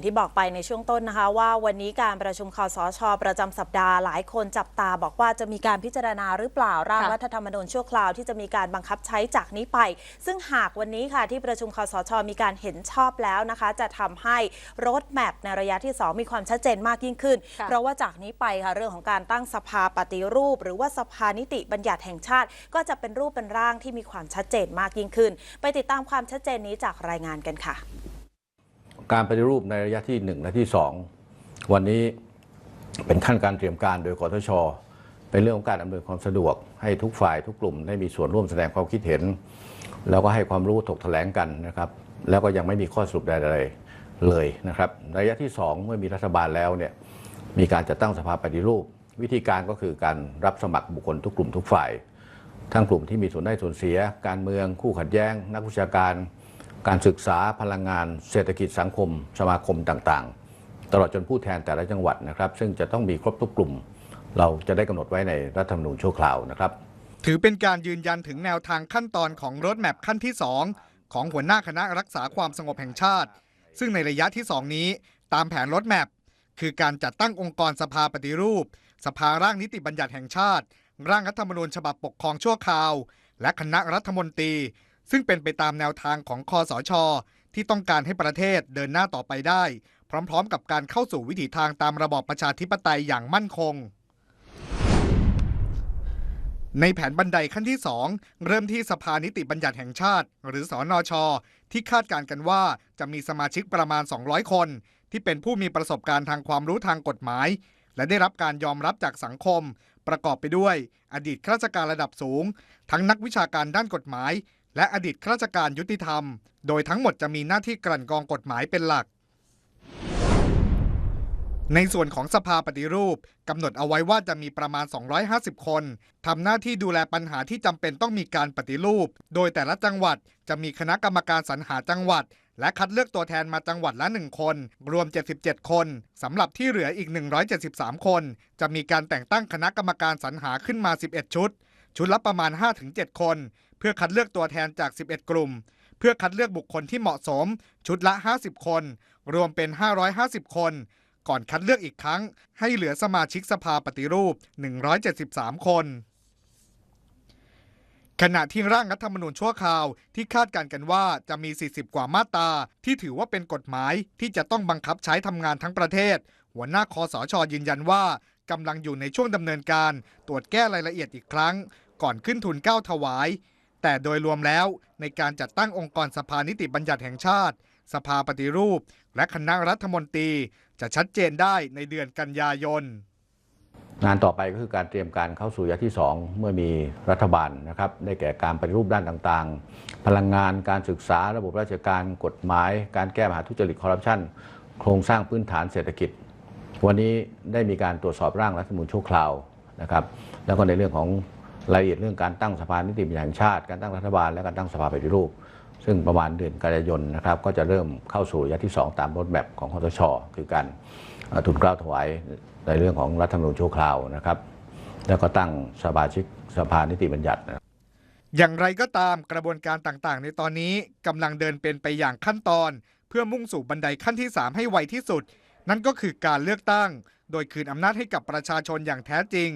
อย่างที่บอกไปในช่วงต้นนะคะ ว่าวันนี้การประชุมคอสช ประจำสัปดาห์หลายคนจับตาบอกว่าจะมีการพิจารณาหรือเปล่าร่างค่ะรัฐธรรมนูญชั่วคราวที่จะมีการบังคับใช้จากนี้ไป ซึ่งหากวันนี้ค่ะที่ประชุมคอสช มีการเห็นชอบแล้วนะคะ จะทำให้รถแมพในระยะที่ 2 มีความชัดเจนมากยิ่งขึ้นค่ะเพราะว่าจากนี้ไปค่ะเรื่องของการตั้งสภาปฏิรูป หรือว่าสภานิติบัญญัติแห่งชาติ ก็จะเป็นรูปเป็นร่างที่มีความชัดเจนมากยิ่งขึ้น ไปติดตามความชัดเจนนี้จากรายงานกันค่ะ การปฏิรูปในระยะที่ 1 และที่ 2 วันนี้เป็นขั้นการเตรียมการโดยกทช เป็นเรื่องของการอำนวยความสะดวก ให้ทุกฝ่ายทุกกลุ่มได้มีส่วนร่วมแสดงความคิดเห็น แล้วก็ให้ความรู้ถกแถลงกันนะครับ แล้วก็ยังไม่มีข้อสรุปใดๆเลยนะครับระยะที่ 2 เมื่อมีรัฐบาลแล้วเนี่ยมีการจัดตั้งสภาปฏิรูป วิธีการก็คือการรับสมัครบุคคลทุกกลุ่มทุกฝ่าย ทั้งกลุ่มที่มีส่วนได้ส่วนเสีย การเมืองคู่ขัดแย้ง นักวิชาการ การศึกษาพลังงานเศรษฐกิจสังคม สมาคมต่างๆ ตลอดจนผู้แทนแต่ละจังหวัดนะครับ ซึ่งจะต้องมีครบทุกกลุ่ม เราจะได้กำหนดไว้ในรัฐธรรมนูญชั่วคราวนะครับ ถือเป็นการยืนยันถึงแนวทางขั้นตอนของรถแมพขั้นที่ 2 ของหัวหน้าคณะรักษาความสงบแห่งชาติ ซึ่งในระยะที่ 2 นี้ ตามแผนรถแมพคือการจัดตั้งองค์กรสภาปฏิรูป สภาร่างนิติบัญญัติแห่งชาติ ร่างรัฐธรรมนูญฉบับปกครองชั่วคราว และคณะรัฐมนตรี ซึ่งเป็นไปตามแนวทางของคอสช ที่ต้องการให้ประเทศเดินหน้าต่อไปได้ พร้อมๆ กับการเข้าสู่วิถีทางตามระบอบประชาธิปไตยอย่างมั่นคง ในแผนบันไดขั้นที่ 2 เริ่มที่สภานิติบัญญัติแห่งชาติ หรือสอนอชที่คาดการกันว่าจะมีสมาชิกประมาณ 200 คน ที่เป็นผู้มีประสบการณ์ทางความรู้ทางกฎหมาย และได้รับการยอมรับจากสังคม ประกอบไปด้วย อดีตข้าราชการระดับสูง ทั้งนักวิชาการด้านกฎหมาย และอดีตข้าราชการยุติธรรม โดยทั้งหมดจะมีหน้าที่กลั่นกรองกฎหมายเป็นหลัก ในส่วนของสภาปฏิรูปกำหนดเอาไว้ว่าจะมีประมาณ 250 คนทำหน้าที่ดูแลปัญหาที่จำเป็นต้องมีการปฏิรูป โดยแต่ละจังหวัดจะมีคณะกรรมการสรรหาจังหวัด และคัดเลือกตัวแทนมาจังหวัดละ 1 คน รวม 77 คนสำหรับที่เหลืออีก 173 คน จะมีการแต่งตั้งคณะกรรมการสรรหาขึ้นมา 11 ชุด ชุดละประมาณ 5-7 คน เพื่อคัดเลือกตัวแทนจาก 11 กลุ่ม เพื่อคัดเลือกบุคคลที่เหมาะสม ชุดละ 50 คน รวมเป็น 550 คน ก่อนคัดเลือกอีกครั้ง ให้เหลือสมาชิกสภาปฏิรูป 173 คนขณะที่ร่างรัฐธรรมนูญชั่วคราวที่คาดการกันว่าจะมี 40 กว่ามาตรา ที่ถือว่าเป็นกฎหมายที่จะต้องบังคับใช้ทำงานทั้งประเทศ หัวหน้าคอสชยืนยันว่ากำลังอยู่ในช่วงดำเนินการ ตรวจแก้รายละเอียดอีกครั้ง ก่อนขึ้นทุนเก้าถวาย แต่โดยรวมแล้วในการจัดตั้งองค์กรสภานิติบัญญัติแห่งชาติ สภาปฏิรูป และคณะรัฐมนตรีจะชัดเจนได้ในเดือนกันยายนงานต่อไปก็คือการเตรียมการเข้าสู่ระยะที่ 2 เมื่อมีรัฐบาลนะครับได้แก่การปฏิรูปด้านต่างๆ พลังงานการศึกษาระบบราชการกฎหมาย การแก้ปัญหาทุจริตคอร์รัปชันโครงสร้างพื้นฐานเศรษฐกิจ วันนี้ได้มีการตรวจสอบร่างรัฐมนูญชั่วคราวนะครับแล้วก็ในเรื่องของ รายละเอียดเรื่องการตั้งสภานิติบัญญัติชาติ การตั้งรัฐบาลและการตั้งสภาปฏิรูป ซึ่งประมาณเดือนกันยายนนะครับก็จะเริ่มเข้าสู่ระยะที่ 2 ตามรถแมพของคอสช คือการทุนกล้าวถวายในเรื่องของรัฐธรรมนูญชั่วคราวนะครับ แล้วก็ตั้งสมาชิกสภานิติบัญญัตินะอย่างไรก็ตามกระบวนการต่างๆ ในตอนนี้กำลังเดินเป็นไปอย่างขั้นตอน เพื่อมุ่งสู่บันไดขั้นที่ 3 ให้ไวที่สุด นั่นก็คือการเลือกตั้ง โดยคืนอำนาจให้กับประชาชนอย่างแท้จริง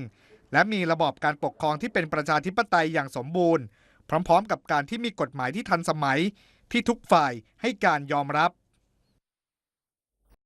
และมีระบอบการปกครองที่เป็นประชาธิปไตยอย่างสมบูรณ์ พร้อม ๆ กับการที่มีกฎหมายที่ทันสมัยที่ทุกฝ่ายให้การยอมรับ